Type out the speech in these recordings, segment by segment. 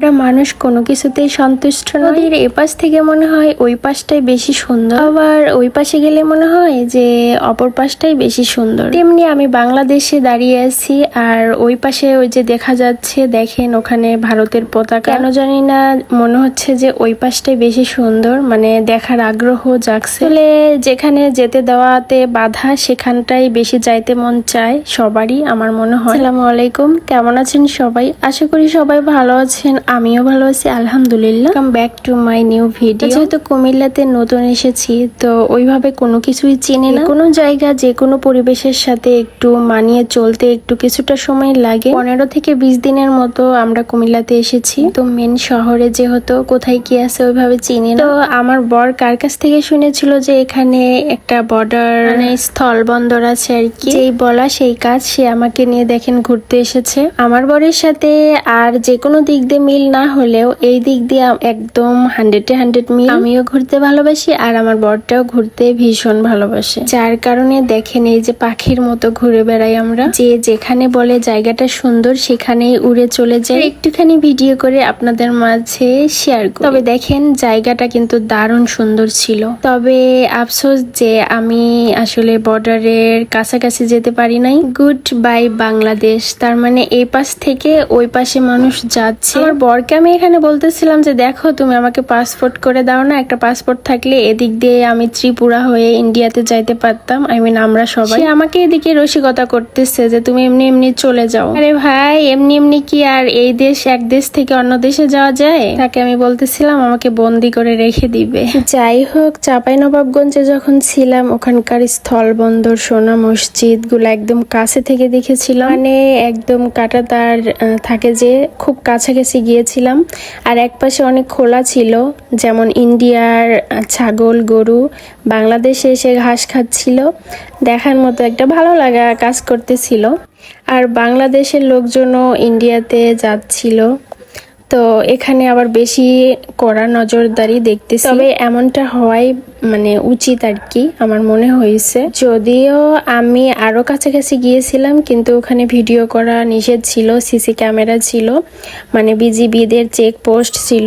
আমরা মানুষ কোনো কিছুতেই সন্তুষ্ট নদীর এ পাশ থেকে মনে হয় ওই পাশটাই বেশি সুন্দর। আবার ওই পাশে গেলে মনে হয় যে অপর পাশটাই বেশি সুন্দর। তেমনি আমি বাংলাদেশে দাঁড়িয়ে আছি আর ওই পাশে ওই যে দেখা যাচ্ছে, দেখেন ওখানে ভারতের পতাকা। কেন জানি না, মনে হচ্ছে যে ওই পাশটাই বেশি সুন্দর মানে দেখার আগ্রহ জাগছে। আসলে যেখানে যেতে দেওয়াতে বাধা, সেখানটাই বেশি যাইতে মন চায় সবারই, আমার মনে হয়। আসসালামু আলাইকুম, কেমন আছেন সবাই? আশা করি সবাই ভালো আছেন। আমিও ভালো আছি আলহামদুলিল্লাহ। Come back to my new video যেহেতু কুমিল্লাতে নতুন এসেছি তো ওইভাবে কোনো কিছুই চিনি না। কোনো জায়গা যে কোনো পরিবেশের সাথে একটু মানিয়ে চলতে একটু কিছুটা সময় লাগে। পনেরো থেকে বিশ দিনের মতো আমরা কুমিল্লাতে এসেছি। তো মেন শহরে যেহেতু কোথায় কি আছে ওইভাবে চিনি না। তো আমার বর কার কাছ থেকে শুনেছিল যে এখানে একটা বর্ডার মানে স্থল বন্দর আছে আর কি। যেই বলা সেই কাজ সে আমাকে নিয়ে দেখেন ঘুরতে এসেছে। আমার বরের সাথে আর যে কোনো দিক দিয়ে মিল না হলেও এই দিক দিয়ে একদম হান্ড্রেডে হান্ড্রেড মিল। আমিও ঘুরতে ভালোবাসি আর আমার বরটাও ঘুরতে ভীষণ ভালোবাসে। যার কারণে দেখেন এই যে পাখির মতো ঘুরে বেড়াই আমরা। যে যেখানে বলে জায়গাটা সুন্দর সেখানেই উড়ে চলে যায় একটুখানি ভিডিও করে আপনাদের মাঝে শেয়ার করি। তবে দেখেন জায়গাটা কিন্তু দারুণ সুন্দর ছিল। তবে আফসোস যে আমি আসলে বর্ডারের কাছাকাছি যেতে পারি নাই। Good bye Bangladesh. তার মানে এই পাশ থেকে ওই পাশে মানুষ যাচ্ছে। আমার বরকে আমি এখানে বলতেছিলাম যে দেখো তুমি আমাকে পাসপোর্ট করে দাও না। একটা পাসপোর্ট থাকলে এদিক দিয়ে আমি ত্রিপুরা হয়ে ইন্ডিয়াতে যাইতে পারতাম। আই মিন আমরা সবাই। আমাকে এদিকে রসিকতা করতেছে যে তুমি এমনি এমনি চলে যাও। আরে ভাই এমনি এমনি কি আর এই দেশ এক দেশ থেকে অন্য দেশে যাওয়া যায়? তাকে আমি বলতেছিলাম আমাকে বন্দি করে রেখে দিবে। যাই হোক চাপাই নবাবগঞ্জে যখন ছিলাম ওখানকার স্থল বন্দর সোনা মসজিদগুলো একদম কাছে থেকে দেখেছিলাম। মানে একদম কাটাতার আহ, থাকে যে খুব কাছাকাছি গিয়েছিলাম আর এক পাশে অনেক খোলা ছিল, যেমন ইন্ডিয়ার ছাগল, গরু, বাংলাদেশে এসে ঘাস খাচ্ছিল। দেখার মতো একটা ভালো লাগা কাজ করতেছিল। আর বাংলাদেশের লোকজনও ইন্ডিয়াতে যাচ্ছিল। তো এখানে আবার বেশি কড়া নজরদারি দেখতেছি। তবে এমনটা হওয়াই মানে উচিত আর কি আমার মনে হয়েছে। যদিও আমি আরও কাছাকাছি গিয়েছিলাম, কিন্তু ওখানে ভিডিও করা নিষেধ ছিল, সিসি ক্যামেরা ছিল মানে বিজিবিদের চেক পোস্ট ছিল।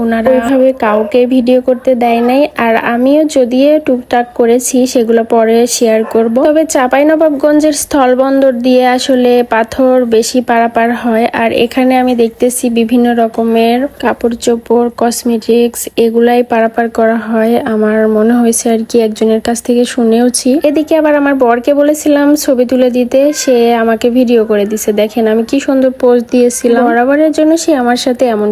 ওনারা ওইভাবে কাউকে ভিডিও করতে দেয় নাই আর আমিও যদিও টুকটাক করেছি সেগুলো পরে শেয়ার করব। তবে চাঁপাইনবাবগঞ্জের স্থলবন্দর দিয়ে আসলে পাথর বেশি পারাপার হয় আর এখানে আমি দেখতেছি বিভিন্ন রকমের কাপড় চোপড় কসমেটিক্স এগুলাই পারাপার করা হয়। আমার মনে হয়েছে আর কি একজনের কাছ থেকে শুনেওছি। এদিকে আবার আমার বরকে বলেছিলাম ছবি তুলে দিতে সে আমাকে ভিডিও করে দিছে। দেখেন আমি কি সুন্দর পোজ দিয়েছিলাম। বরাবরের জন্য সে আমার সাথে এমন